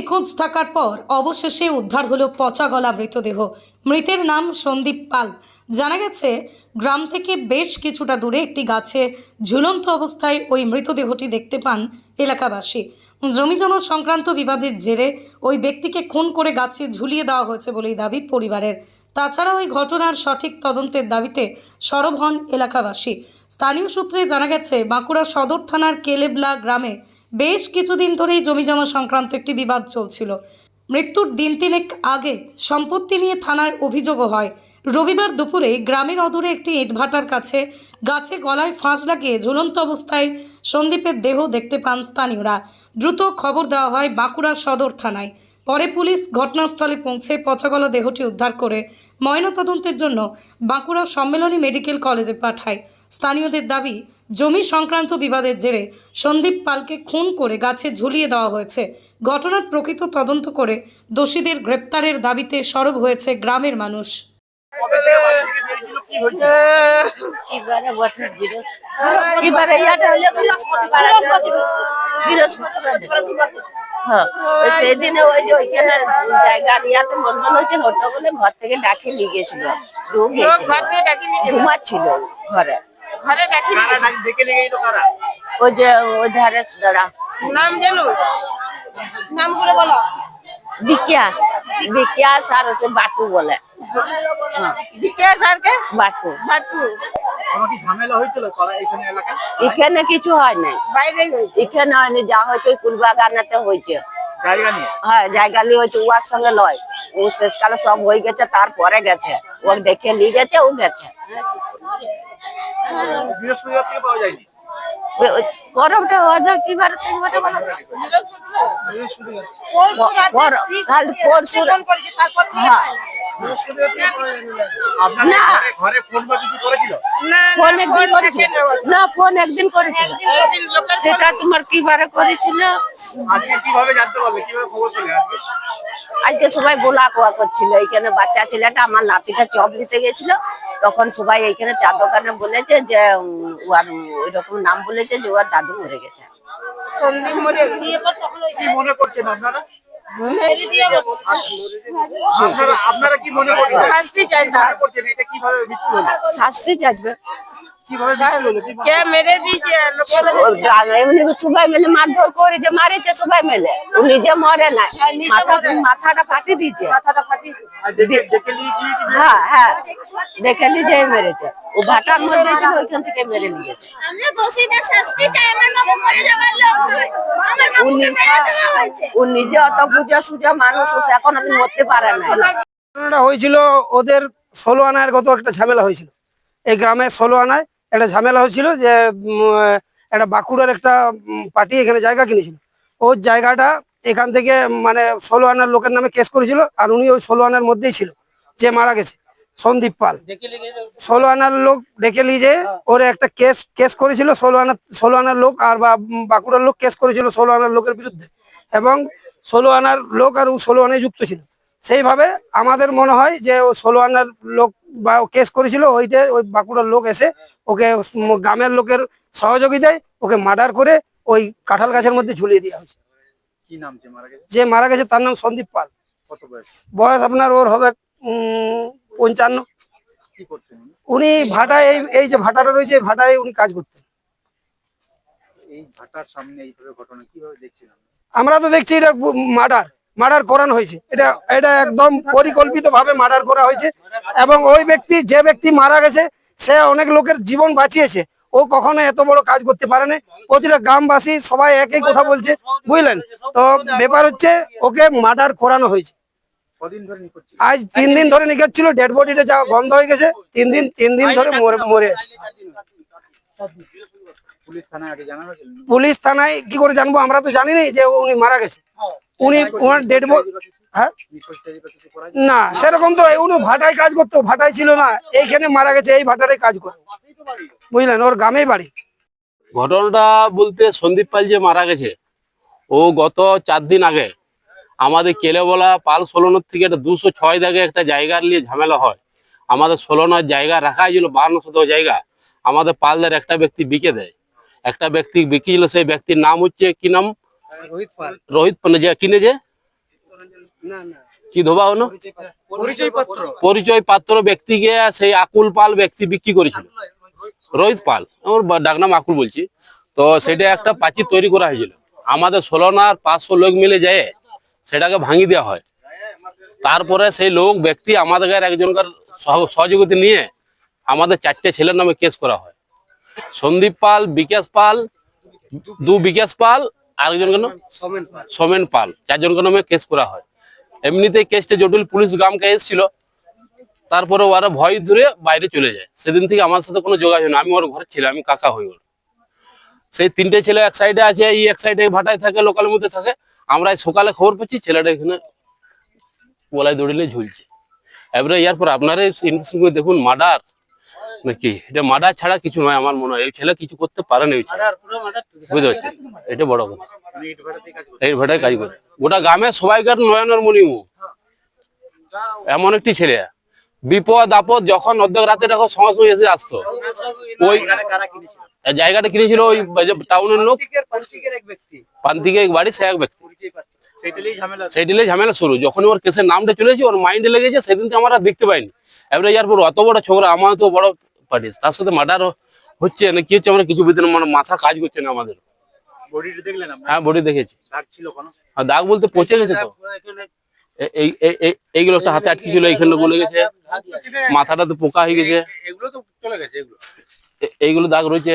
নিখোঁজ থাকার পর অবশেষে উদ্ধার হলো পচা গলা মৃতদেহ। মৃতের নাম সন্দীপ পাল। জানা গেছে, গ্রাম থেকে বেশ কিছুটা দূরে একটি গাছে ঝুলন্ত অবস্থায় ওই মৃতদেহটি দেখতে পান এলাকাবাসী। জমিজমা সংক্রান্ত বিবাদের জেরে ওই ব্যক্তিকে খুন করে গাছে ঝুলিয়ে দেওয়া হয়েছে বলেই দাবি পরিবারের। তাছাড়া ওই ঘটনার সঠিক তদন্তের দাবিতে সরব হন এলাকাবাসী। স্থানীয় সূত্রে জানা গেছে, বাঁকুড়া সদর থানার কেলেবলা গ্রামে বেশ কিছুদিন ধরেই জমিজমা সংক্রান্ত একটি বিবাদ চলছিল। মৃত্যুর দিন তিনেক আগে সম্পত্তি নিয়ে থানার অভিযোগও হয়। রবিবার দুপুরে গ্রামের অদূরে একটি ইটভাটার কাছে গাছে গলায় ফাঁস লাগিয়ে ঝুলন্ত অবস্থায় সন্দীপের দেহ দেখতে পান স্থানীয়রা। দ্রুত খবর দেওয়া হয় বাঁকুড়া সদর থানায়। পরে পুলিশ ঘটনাস্থলে পৌঁছে পচাগলা দেহটি উদ্ধার করে ময়নাতদন্তের জন্য বাঁকুড়া সম্মেলনী মেডিকেল কলেজে পাঠায়। স্থানীয়দের দাবি জমি সংক্রান্ত বিবাদের জেরে সন্দীপ পালকে খুন করে গাছে ঝুলিয়ে দেওয়া হয়েছে। ঘটনার প্রকৃত তদন্ত করে দোষীদের গ্রেপ্তারের দাবিতে সরব হয়েছে গ্রামের মানুষ। হ্যাঁ ঘর থেকে ডাকে নিয়ে গেছিল ঘুমাচ্ছিল ঘরে। ঘরে দেখে নিয়ে গেল কারা? ওই যে ওই ধারে দাঁড়া। নাম জানো? নাম করে বলো। আর হচ্ছে বাটু বলে। হ্যাঁ, বিকাশ স্যারকে বাটু। বাটু। আমার কি ঝামেলা হয়েছিল করা এখানে কিছু হয় নাই। বাইরে এখানে হয়নি যা হয়েছে কুলবাগানাতে হয়েছে। জায়গা নিয়ে? হ্যাঁ জায়গা নিয়ে হয়েছে উয়ার সঙ্গে লয় ও শেষকালে সব হয়ে গেছে তারপরে গেছে। ও দেখে নিয়ে গেছে ও গেছে। বৃহস্পতিবার থেকে পাওয়া যায়নি? ওই- ওই পরবটা কি বার থেকে বটে বলো তো? বৃহস্পতিবার। কাল পরশু তারপর থেকে বৃহস্পতিবার থেকে পাওয়া যায়নি আপনার না। ঘরে ঘরে ফোন বা কিছু করেছিল? ফোন একদিন করেছিল না। না ফোন একদিন করেছিল। সেটা তোমার কি করেছিল? আজকে কীভাবে জানতে পারলে কীভাবে খবর পেলে আজকে? আজকে সবাই গোলা কোয়া করছিল। এইখানে বাচ্চা ছেলেটা আমার নাতিটা চপ নিতে গেছিল। তখন সবাই এইখানে চা দোকানে বলেছে যে ওর ওই রকম নাম বলেছে যে ওর দাদু মরে গেছে। সন্দীপ মরে কি মনে করছেন আপনারা? মেরে দিয়ে আপনারা আপনারা কি মনে করছেন? শাস্তি চাই কি করছেন এটা কীভাবে মৃত্যু হলো? শাস্তি যাবে কীভাবে মৃত্যু হলো? কি কে মেরে দিয়েছে? লোকের ওর গ্রামে এমনি সবাই মিলে মারধর করে যে মারেছে সবাই মিলে। ও নিজে মরে না মাথা মাথাটা ফাটি দিয়েছে। দেখে হ্যাঁ হ্যাঁ। দেখে নিজে মেরেছে। ও ভাটার মধ্যে ওইখান থেকে মেরে নিয়েছে। আমরা দোষীদের শাস্তি চাই আমার বাবু মরে যাওয়ার লোক নয় আমার বাবুকে মেরে দেওয়া হয়েছে ও নিজে অত বুঝে সুঝে মানুষ এখন আমি মরতে পারে না। হয়েছিল, ওদের ষোলো আনার গত একটা ঝামেলা হয়েছিল। এই গ্রামে ষোলো আনায় একটা ঝামেলা হয়েছিল যে একটা বাঁকুড়ার একটা পার্টি এখানে জায়গা কিনেছিল। ওর জায়গাটা এখান থেকে মানে ষোলো আনার লোকের নামে কেস করেছিল, আর উনি ওই ষোলো আনার মধ্যেই ছিল, যে মারা গেছে। সন্দীপ পাল। ষোলো আনার লোক ডেকে নিয়ে যেয়ে ওর একটা কেস কেস করেছিল ষোলো আনার ষোলো আনার লোক আর বা বাঁকুড়ার লোক কেস করেছিল ষোলো আনার লোকের বিরুদ্ধে। এবং ষোলো আনার লোক আর ও ষোলো আনায় যুক্ত ছিল। সেইভাবে আমাদের মনে হয় যে ও ষোলো আনার লোক বা ও কেস করেছিল ওইটা ওই বাঁকুড়ার লোক এসে ওকে গ্রামের লোকের সহযোগিতায় ওকে মার্ডার করে ওই কাঁঠাল গাছের মধ্যে ঝুলিয়ে দেওয়া হয়েছে। কি নাম যে মারা গেছে? যে মারা গেছে তার নাম সন্দীপ পাল। কত বয়স? বয়স আপনার ওর হবে পঞ্চান্ন। উনি? ভাটায় এই এই যে ভাটাটা রয়েছে এই ভাটায় উনি কাজ করতেন। এই ভাটার সামনে এইভাবে ঘটনা কীভাবে দেখছেন আমরা তো দেখছি এটা মার্ডার মার্ডার করানো হয়েছে। এটা এটা একদম পরিকল্পিত ভাবে মার্ডার করা হয়েছে এবং ওই ব্যক্তি যে ব্যক্তি মারা গেছে সে অনেক লোকের জীবন বাঁচিয়েছে। ও কখনো এত বড় কাজ করতে পারে না প্রতিটা গ্রামবাসী সবাই একই কথা বলছে বুঝলেন? তো ব্যাপার হচ্ছে ওকে মার্ডার করানো হয়েছে কদিন ধরে নিখোঁজ ছিল? আজ তিন দিন ধরে নিখোঁজ ছিল ডেড বডিটা যা গন্ধ হয়ে গেছে তিন দিন তিন দিন ধরে মরে মরে পুলিশ থানায় আগে জানানো ছিল? পুলিশ থানায় কি করে জানব আমরা তো জানি না যে উনি মারা গেছে। উনি ওনার ডেড বডি হ্যাঁ? না সেরকম তো উনি ভাটায় কাজ করতো ভাটায় ছিল না এইখানে মারা গেছে এই ভাটারে কাজ করে। বুঝলেন ওর গ্রামেই বাড়ি। ঘটনাটা বলতে সন্দীপ পাল যে মারা গেছে ও গত চার দিন আগে আমাদের কেলেবলা পাল সোলনের থেকে একটা দুশো ছয় দাগে একটা জায়গার নিয়ে ঝামেলা হয়। আমাদের সোলনার জায়গা রাখা ছিল বাহান্ন শত জায়গা। আমাদের পালদের একটা ব্যক্তি বিকে দেয়। একটা ব্যক্তি বিকেছিল সেই ব্যক্তির নাম হচ্ছে কি নাম? রোহিত পাল। রোহিত যে কিনেছে কি ধোবা হলো? পরিচয় পত্র। ব্যক্তিকে সেই আকুল পাল ব্যক্তি বিক্রি করেছিল। রোহিত পাল। আমার ডাকনাম আকুল বলছি। তো সেটা একটা পাঁচির তৈরি করা হয়েছিল। আমাদের ষোলনার পাঁচশো লোক মিলে যায়। সেটাকে ভাঙি দেওয়া হয়। তারপরে সেই লোক ব্যক্তি আমাদের গায়ের একজনকার সহ- সহযোগিতা নিয়ে আমাদের চারটে ছেলের নামে কেস করা হয়। সন্দীপ পাল বিকাশ পাল দু বিকাশ পাল আরেকজনকে সোমেন পাল। চারজনকে নামে কেস করা হয়। এমনিতেই কেসটা জটিল পুলিশ গ্রামকে এসেছিল। তারপরে ওরা ভয় ধরে বাইরে চলে যায়। সেদিন থেকে আমার সাথে কোনো যোগাযোগ নেই আমি ওর ঘরে ছিলাম আমি কাকা হয়ে গেল সেই তিনটে ছেলে এক সাইডে আছে এই এক সাইডে ভাটায় থাকে লোকালের মধ্যে থাকে। আমরা এই সকালে খবর পাচ্ছি ছেলেটা এখানে গলায় দড়িলে ঝুলছে। এবারে ইয়ার পর আপনারা ইনভেস্টিং করে দেখুন মার্ডার নাকি? এটা মার্ডার ছাড়া কিছু নয় আমার মনে হয়। এই ছেলে কিছু করতে পারে না বুঝতে পারছেন? এটা বড় কথা। এই ভাটায় কাজ করে গোটা গ্রামে সবাইকার নয়নের মণিমু এমন একটি ছেলে। বিপদ আপদ যখন অর্ধেক রাতে দেখো সঙ্গে সঙ্গে এসে আসতো। ওই জায়গাটা কিনেছিল ওই যে টাউনের লোক। পান্তিকের এক ব্যক্তি। পান্তিকে এক বাড়ি সে এক ব্যক্তি। ঝামেলা শুরু। যখন ওর কেসের নামটা চলেছে ওর মাইন্ডে লেগেছে সেদিন তো আমরা দেখতে পাইনি। এবারে ইয়ার পর অত বড় ছোকরা আমার তো বড় পার্টি তার সাথে মার্ডার হচ্ছে না কি হচ্ছে আমরা কিছু বুঝতে না, মানে মাথা কাজ করছে না আমাদের। হ্যাঁ বডি দেখেছি। দাগ বলতে পচে গেছে তো। এইগুলো একটা হাতে আটকে ছিল এইখানে গলে গেছে। মাথাটা তো পোকা হয়ে গেছে। এগুলো তো চলে গেছে এইগুলো দাগ রয়েছে।